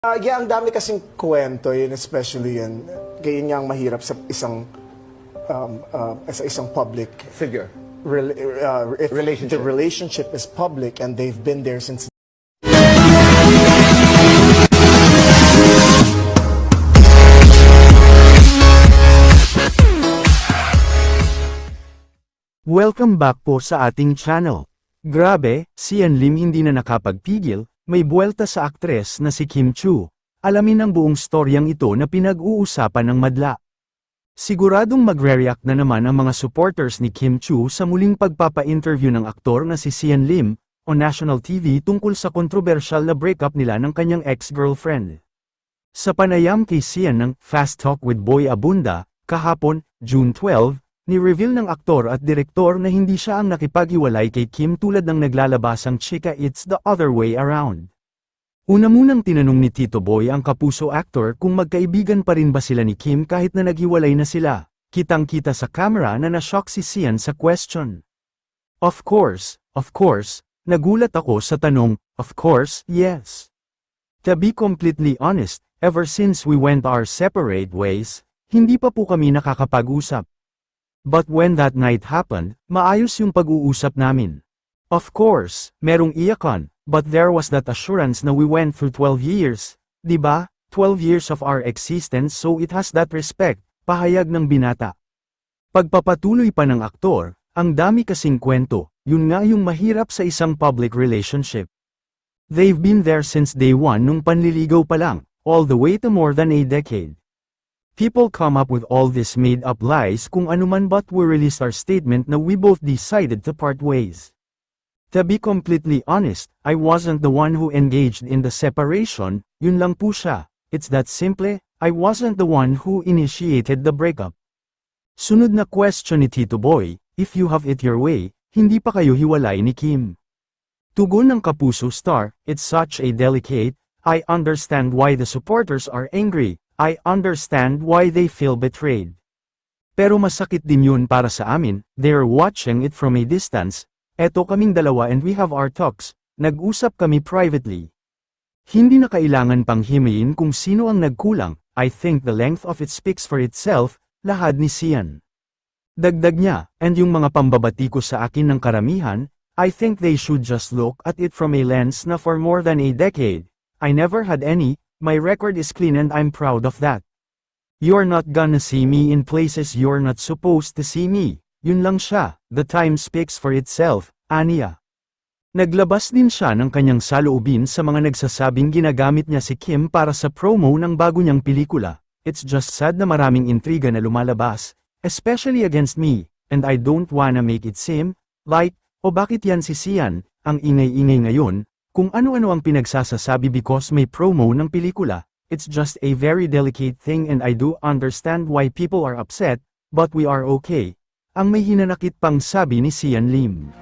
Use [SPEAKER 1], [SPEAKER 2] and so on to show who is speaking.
[SPEAKER 1] Ah, yeah, ang dami kasing kwento yun, especially yun. Ganyan nga ang mahirap sa isang um, uh, sa isang public
[SPEAKER 2] Figure.
[SPEAKER 1] rel- uh,
[SPEAKER 2] Relationship.
[SPEAKER 1] the relationship is public and they've been there since
[SPEAKER 3] Welcome back po sa ating channel. Grabe, si Ian Lim hindi na nakapagpigil, may buwelta sa aktres na si Kim Chu. Alamin ang buong storyang ito na pinag-uusapan ng madla. Siguradong magre-react na naman ang mga supporters ni Kim Chu sa muling pagpapa-interview ng aktor na si Sian Lim, o national TV tungkol sa kontrobersyal na breakup nila ng kanyang ex-girlfriend. Sa panayam kay Sian ng Fast Talk with Boy Abunda, kahapon, June 12, ni-reveal ng aktor at direktor na hindi siya ang nakipag-iwalay kay Kim tulad ng naglalabasang chika It's the Other Way Around. Una munang tinanong ni Tito Boy ang kapuso actor kung magkaibigan pa rin ba sila ni Kim kahit na naghiwalay na sila. Kitang-kita sa camera na na-shock si Sian sa question. Of course, of course, nagulat ako sa tanong, of course, yes. To be completely honest, ever since we went our separate ways, hindi pa po kami nakakapag-usap. But when that night happened, maayos yung pag-uusap namin. Of course, merong iyakan, but there was that assurance na we went through 12 years, di ba? 12 years of our existence so it has that respect, pahayag ng binata. Pagpapatuloy pa ng aktor, ang dami kasing kwento, yun nga yung mahirap sa isang public relationship. They've been there since day one nung panliligaw pa lang, all the way to more than a decade. People come up with all these made-up lies kung anuman but we released our statement na we both decided to part ways. To be completely honest, I wasn't the one who engaged in the separation, yun lang po siya. It's that simple, I wasn't the one who initiated the breakup. Sunod na question ni Tito Boy, if you have it your way, hindi pa kayo hiwalay ni Kim. Tugon ng Kapuso Star, it's such a delicate, I understand why the supporters are angry, I understand why they feel betrayed. Pero masakit din yun para sa amin, they're watching it from a distance, eto kaming dalawa and we have our talks, nag-usap kami privately. Hindi na kailangan pang himayin kung sino ang nagkulang, I think the length of it speaks for itself, lahad ni Sian. Dagdag niya, and yung mga pambabati ko sa akin ng karamihan, I think they should just look at it from a lens na for more than a decade, I never had any, my record is clean and I'm proud of that. You're not gonna see me in places you're not supposed to see me, yun lang siya, the time speaks for itself, Ania. Naglabas din siya ng kanyang saloobin sa mga nagsasabing ginagamit niya si Kim para sa promo ng bago niyang pelikula. It's just sad na maraming intriga na lumalabas, especially against me, and I don't wanna make it seem, like, o bakit yan si Sian, ang ingay-ingay ngayon, kung ano-ano ang pinagsasasabi because may promo ng pelikula, it's just a very delicate thing and I do understand why people are upset, but we are okay. Ang may hinanakit pang sabi ni Sian Lim.